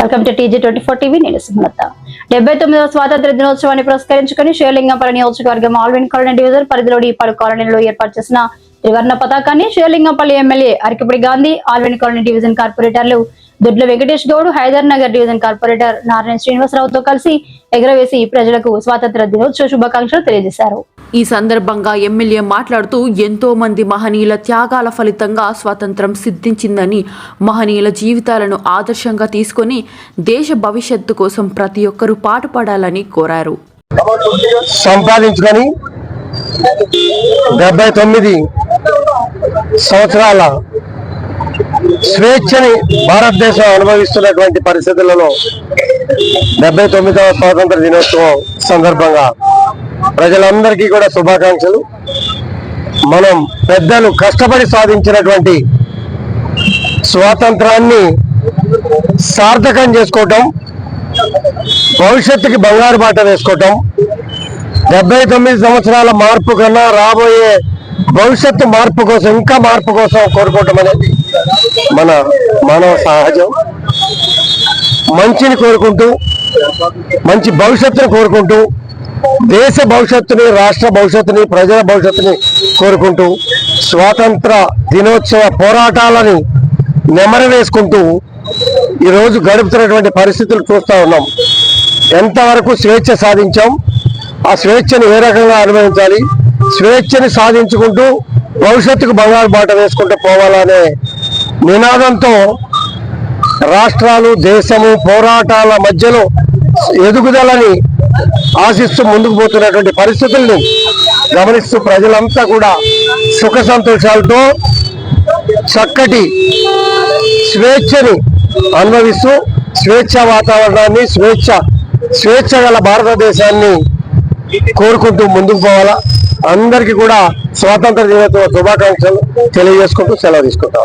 Welcome to TG twenty four TV నేను సుమలత. డెబ్బై తొమ్మిదవ స్వాతంత్ర దినోత్సవాన్ని పురస్కరించుకుని శివలింగంపల్లి నియోజకవర్గం ఆల్విన్ కాలనీ డివిజన్ పరిధిలోని పలు కాలనీలో ఏర్పాటు చేసిన త్రివర్ణ పతాకాన్ని Serilingampally MLA Arikapudi Gandhi Alwyn colony division కార్పొరేటర్లు దొడ్ల వెంకటేష్ గౌడ్ హైదర్ నగర్ డివిజన్ కార్పొరేటర్ నారాయణ శ్రీనివాసరావుతో కలిసి ఎగరవేసి ప్రజలకు స్వాతంత్ర దినోత్సవ శుభాకాంక్షలు తెలియజేశారు. ఈ సందర్భంగా ఎమ్మెల్యే మాట్లాడుతూ ఎంతో మంది మహనీయుల త్యాగాల ఫలితంగా స్వాతంత్రం సిద్ధించిందని మహనీయుల జీవితాలను ఆదర్శంగా తీసుకొని దేశ భవిష్యత్తు కోసం ప్రతి ఒక్కరూ పాటుపడాలని కోరారు. సంపాదించుకొని డెబ్బై తొమ్మిది సంవత్సరాల స్వేచ్ఛని భారతదేశం అనుభవిస్తున్నటువంటి పరిస్థితులలో డెబ్బై తొమ్మిదవ స్వాతంత్ర దినోత్సవం సందర్భంగా ప్రజలందరికీ కూడా శుభాకాంక్షలు. మనం పెద్దలు కష్టపడి సాధించినటువంటి స్వాతంత్రాన్ని సార్థకం చేసుకోవటం భవిష్యత్తుకి బంగారు బాట వేసుకోవటం డెబ్బై తొమ్మిది సంవత్సరాల మార్పు కన్నా రాబోయే భవిష్యత్తు మార్పు కోసం ఇంకా మార్పు కోసం కోరుకోవటం అనేది మన మానవ సహజం. మంచిని కోరుకుంటూ మంచి భవిష్యత్తును కోరుకుంటూ దేశ భవిష్యత్తుని రాష్ట్ర భవిష్యత్తుని ప్రజల భవిష్యత్తుని కోరుకుంటూ స్వాతంత్ర దినోత్సవ పోరాటాలని నెమర వేసుకుంటూ ఈరోజు గడుపుతున్నటువంటి పరిస్థితులు చూస్తూ ఉన్నాం. ఎంతవరకు స్వేచ్ఛ సాధించాం ఆ స్వేచ్ఛను ఏ రకంగా అనుభవించాలి స్వేచ్ఛని సాధించుకుంటూ భవిష్యత్తుకు బంగారు బాట వేసుకుంటూ పోవాలనే నినాదంతో రాష్ట్రాలు దేశము పోరాటాల మధ్యలో ఎదుగుదలని ఆశిస్తూ ముందుకు పోతున్నటువంటి పరిస్థితుల్ని గమనిస్తూ ప్రజలంతా కూడా సుఖ సంతోషాలతో చక్కటి స్వేచ్ఛని అనుభవిస్తూ స్వేచ్ఛ వాతావరణాన్ని స్వేచ్ఛ స్వేచ్ఛ గల భారతదేశాన్ని కోరుకుంటూ ముందుకు పోవాలా? అందరికీ కూడా స్వాతంత్ర దినోత్సవ శుభాకాంక్షలు తెలియజేసుకుంటూ సెలవు తీసుకుంటాం.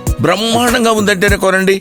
బ్రహ్మాండంగా ఉందంటేనే కొనండి.